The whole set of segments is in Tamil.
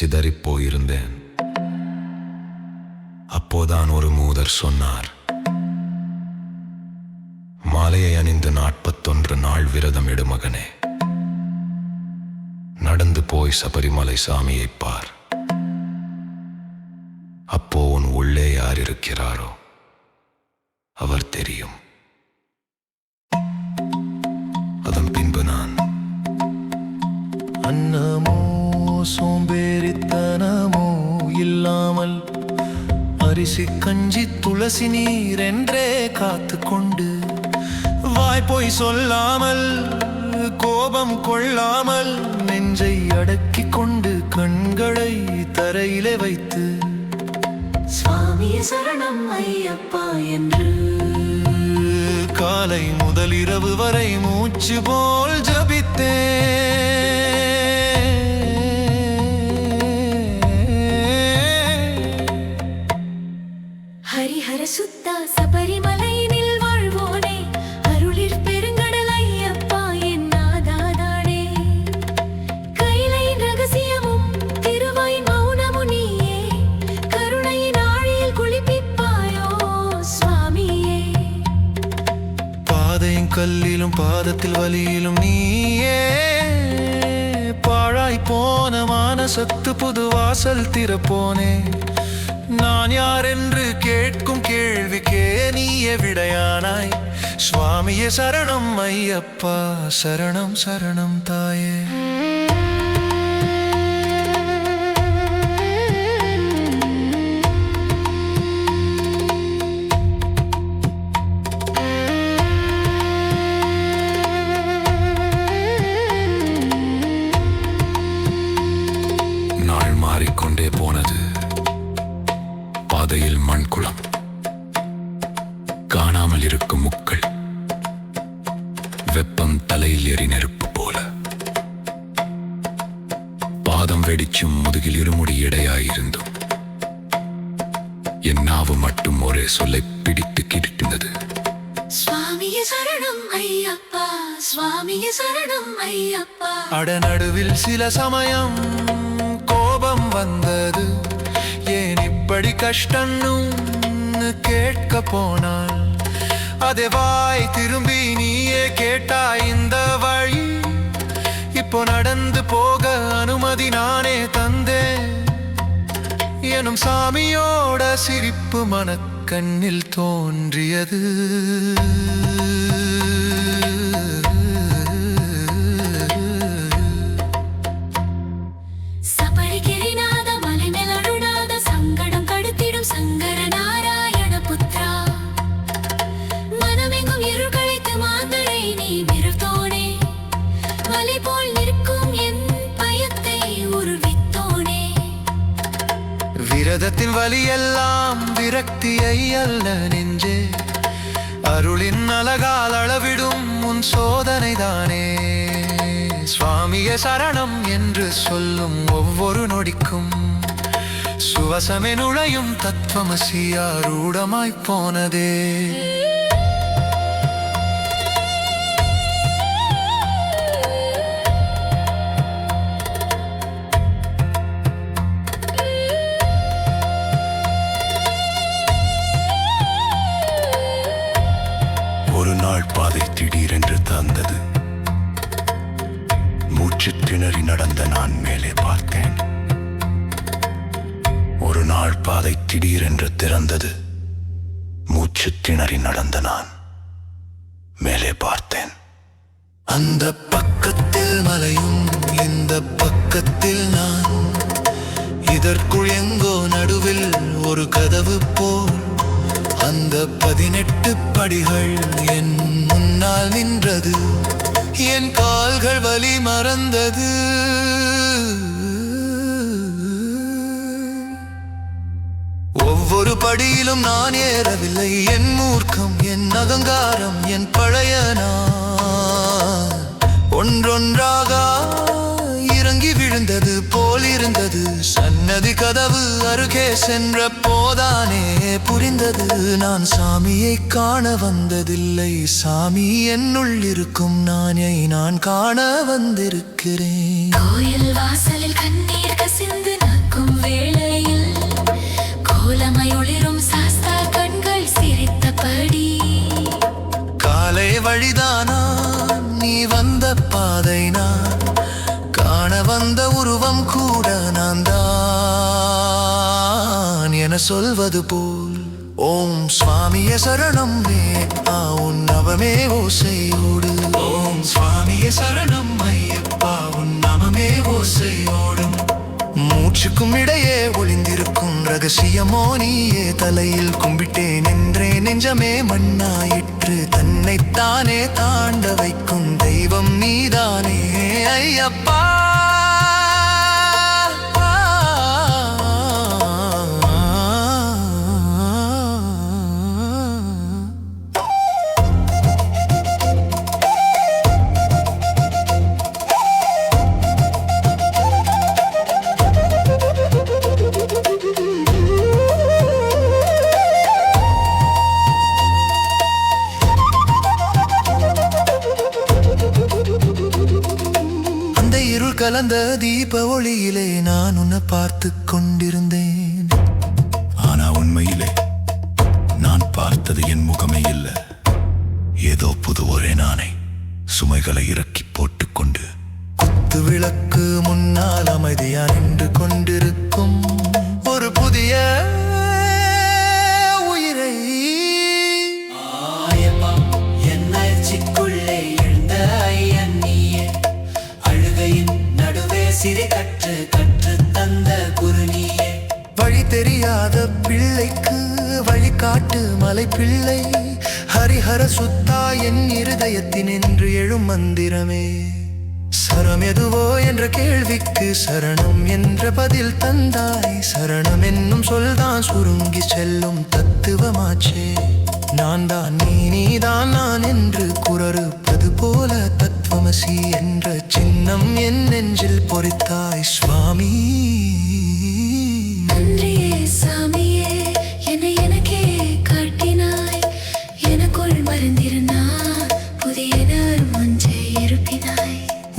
சிதறிப் போயிருந்தேன் அப்போதான் ஒரு மூதர் சொன்னார் மாலையை அணிந்து நாற்பத்தொன்று நாள் விரதம் இடு மகனே. நடந்து போய் சபரிமலை சாமியை பார். அப்போ உன் உள்ளே யார் இருக்கிறாரோ அவர் தெரியும். அரிசி கஞ்சி துளசி நீர் என்றே காத்து கொண்டு வாய்ப்பொய் சொல்லாமல் கோபம் கொள்ளாமல் நெஞ்சை அடக்கிக் கொண்டு கண்களை தரையிலே வைத்து சுவாமிய சரணம் ஐயப்பா என்று. காலை முதல் இரவு வரை மூச்சு போல் ஜபித்தேன். பாதத்தில் வலியிலும் நீயே. பாழாய் போன மானசத்து புது வாசல் திறப்போனே. நான் யார் என்று கேட்கும் கேள்விக்கே நீயே விடையானாய். சுவாமியே சரணம் ஐயப்பா சரணம் சரணம் தாயே. காணாமல் இருக்கும் முக்கள். வெப்பம் தலையில் எரி நெருப்பு போல. பாதம் வெடிச்சும் முதுகில் இருமுடி இடையாயிருந்தும். என் நாவு மட்டும் ஒரே சொல்லை பிடித்து கிடிட்டிருந்தது சுவாமிய சரணம் ஐயப்பா சுவாமிய சரணம் ஐயப்பா. அடநடுவில் சில சமயம் கோபம் வந்தது. ஏன் இப்படி கஷ்டம்னு கேட்க போனால் அதே வாய் திரும்பி நீயே கேட்டாய் இந்த வழி. இப்போ நடந்து போக அனுமதி நானே தந்தேன். எனும் சாமியோட சிரிப்பு மனக்கண்ணில் தோன்றியது. விரதத்தின் வலியெல்லாம் விரக்தியை அல்ல நெஞ்சே. அருளின் அழகால் அளவிடும் உன் சோதனைதானே சுவாமிய சரணம் என்று சொல்லும் ஒவ்வொரு நொடிக்கும். சுவசமே நுழையும் தத்துவமசியாரூடமாய்ப் போனதே. திணறி நடந்த நான் மேலே பார்த்தேன். ஒரு நாள் பாதை திடீரென்று திறந்தது. மூச்சு திணறி நடந்த நான் மேலே பார்த்தேன். அந்த பக்கத்தில் மலையும் இந்த பக்கத்தில் நான். இதற்குள் எங்கோ நடுவில் ஒரு கதவு போல் அந்த பதினெட்டு படிகள் என் முன்னால் நின்றது. என் கால்கள் வலி மறந்தது. ஒவ்வொரு படியிலும் நான் ஏறவில்லை. என் மூர்க்கம் என் அகங்காரம் என் பழைய நான். ஒன்றொன்றாக இறங்கி விழுந்தது போல் இருந்தது. நதி கதவு அருகே சென்ற போதானே புரிந்தது நான் சாமியை காண வந்ததில்லை. சாமி என்னுள் இருக்கும் நானை நான் காண வந்திருக்கிறேன். கோயில் வாசலில் கண்ணீர் கசிந்து நக்கும் வேளையில் கோலமை ஒளிரும் சாஸ்தா கண்கள் சிரித்தபடி. காலை வழிதானா நீ வந்த பாதை நான் காண சொல்வது போல் ஓம் சுவாமிய சரணம் ஆ உன் நவமே ஓசையோடு ஓம் சுவாமிய சரணம் ஐயப்பா உன் நவமே ஓசையோடும் மூச்சுக்கும் இடையே ஒளிந்திருக்கும் ரகசியமோ நீயே தலையில் கும்பிட்டேன் என்றே நெஞ்சமே மண்ணாயிற்று. தன்னைத்தானே தாண்ட வைக்கும் தெய்வம் நீதானே ஐயப்பா. கலந்த தீப ஒளியிலே நான் உன்னை பார்த்து கொண்டிருந்தேன். ஆனா உண்மையிலே நான் பார்த்தது என் முகமே இல்ல. ஏதோ புது ஒரே நானே சுமைகளை இறக்கி போட்டுக்கொண்டு குத்து விளக்கு முன்னால் அமைதியா நின்று கொண்டிருக்கும் பிள்ளைக்கு வழிகாட்டு மலை பிள்ளை ஹரிஹர சுத்தா என் இருதயத்தின் என்று எழும் மந்திரமே. சரம் எதுவோ என்ற கேள்விக்கு சரணம் என்ற பதில் தந்தாய் சரணம் என்னும் சொல்தான் சுருங்கி செல்லும் தத்துவமாச்சே. நான் தான் நீ நீதான் நான் என்று குரறு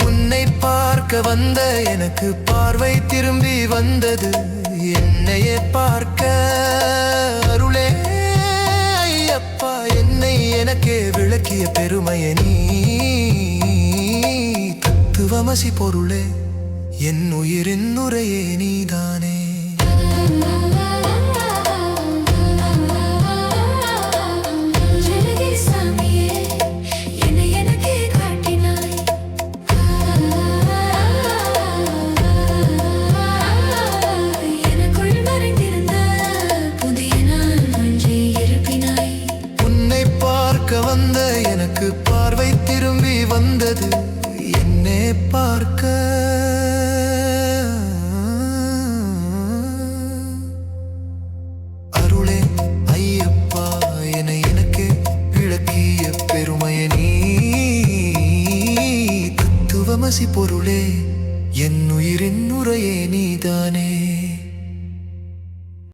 உன்னை பார்க்க வந்த எனக்கு பார்வை திரும்பி வந்தது. என்னையே பார்க்க அருளே ஐயப்பா என்னை எனக்கே விளக்கிய பெருமைய நீ. தத்துவமசி பொருளே என் உயிரின் நுரையே நீதானே.